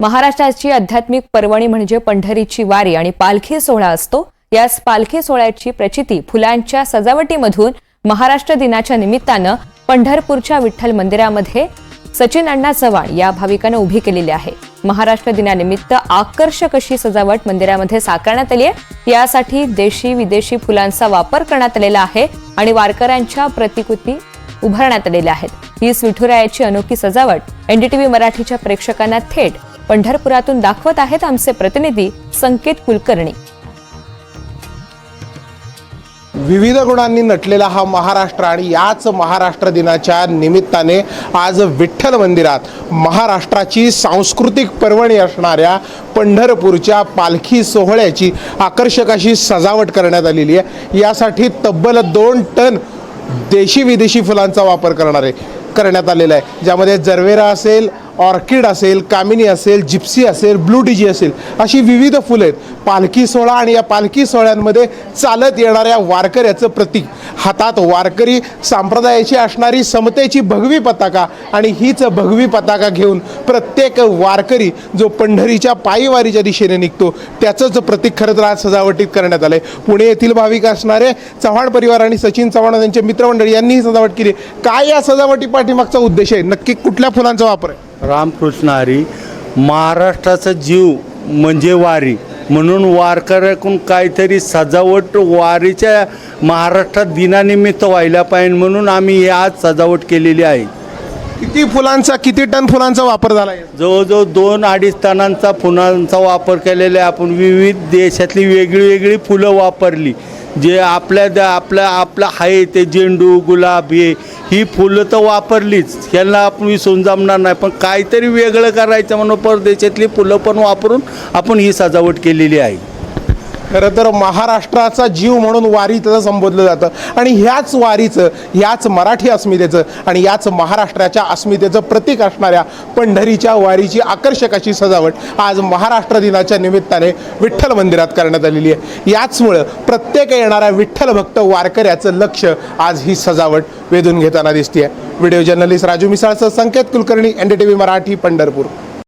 महाराष्ट्राची आध्यात्मिक पर्वणी म्हणजे पंढरीची वारी आणि पालखी सोहळा असतो. याच पालखी सोहळ्याची प्रचिती फुलांच्या सजावटीमधून महाराष्ट्र दिनाच्या निमित्तानं पंढरपूरच्या विठ्ठल मंदिरामध्ये सचिन अण्णा चव्हाण या भाविकानं उभी केलेली आहे. महाराष्ट्र दिनानिमित्त आकर्षक अशी सजावट मंदिरामध्ये साकारण्यात आली आहे. यासाठी देशी विदेशी फुलांचा वापर करण्यात आलेला आहे आणि वारकऱ्यांच्या प्रतिकृती उभारण्यात आलेल्या आहेत. ही विठुरायाची अनोखी सजावट एनडीटीव्ही मराठीच्या प्रेक्षकांना थेट पंढरपुरातून दाखवत आहेत आमचे प्रतिनिधी संकेत कुलकर्णी. विविध गुणांनी नटलेला हा महाराष्ट्र आणि याच महाराष्ट्र दिनाच्या निमित्ताने आज विठ्ठल मंदिरात महाराष्ट्राची सांस्कृतिक पर्वणी असणाऱ्या पंढरपूरच्या पालखी सोहळ्याची आकर्षक अशी सजावट करण्यात आलेली आहे. यासाठी तब्बल दोन टन देशी विदेशी फुलांचा वापर करणार आहे करण्यात आलेला आहे. ज्यामध्ये जरवेरा असेल ऑर्किड असेल कामिनी असेल जिप्सी असेल ब्लू डिजी असेल अशी विविध फुलं आहेत. पालखी सोहळा आणि या पालखी सोहळ्यांमध्ये चालत येणाऱ्या वारकऱ्याचं प्रतीक. हातात वारकरी संप्रदायाची असणारी समतेची भगवी पताका आणि हीच भगवी पताका घेऊन प्रत्येक वारकरी जो पंढरीच्या पायीवारीच्या दिशेने निघतो त्याचंच प्रतीक खरं तर आज सजावटीत करण्यात आलं आहे पुणे येथील भाविक असणारे चव्हाण परिवार आणि सचिन चव्हाण यांचे मित्रमंडळी यांनीही सजावट केली. काय या सजावटी पाठीमागचा उद्देश आहे? नक्की कुठल्या फुलांचा वापर आहे? रामकृष्ण हरी महाराष्ट्राचा जीव म्हणजे वारी. म्हणून वारकऱ्याकडून काहीतरी सजावट वारीच्या महाराष्ट्रात दिनानिमित्त व्हायला पाहिजे म्हणून आम्ही ही आज सजावट केलेली आहे. किती फुलांचा किती टन फुलांचा वापर झाला आहे जवळजवळ दोन अडीच टनांचा फुलांचा वापर केलेला आहे. आपण विविध देशातली वेगळी वेगळी फुलं वापरली. जे आपल्या द आपल्या आपलं आहे ते झेंडू गुलाब हे ही फुलं तर वापरलीच. ह्यांना आपण विसरून जमणार नाही. पण काहीतरी वेगळं करायचं म्हणून परदेशातली फुलं पण वापरून आपण ही सजावट केलेली आहे. खरं तर महाराष्ट्राचा जीव म्हणून वारी त्याचं संबोधलं जातं. आणि ह्याच वारीचं ह्याच मराठी अस्मितेचं आणि याच महाराष्ट्राच्या अस्मितेचं प्रतीक असणाऱ्या पंढरीच्या वारीची आकर्षक अशी सजावट आज महाराष्ट्र दिनाच्या निमित्ताने विठ्ठल मंदिरात करण्यात आलेली आहे. याचमुळं प्रत्येक येणाऱ्या विठ्ठल भक्त वारकऱ्याचं लक्ष आज ही सजावट वेधून घेताना दिसते video journalist Raju मिसाळचं Sanket Kulkarni N D T V Marathi Pandharpur.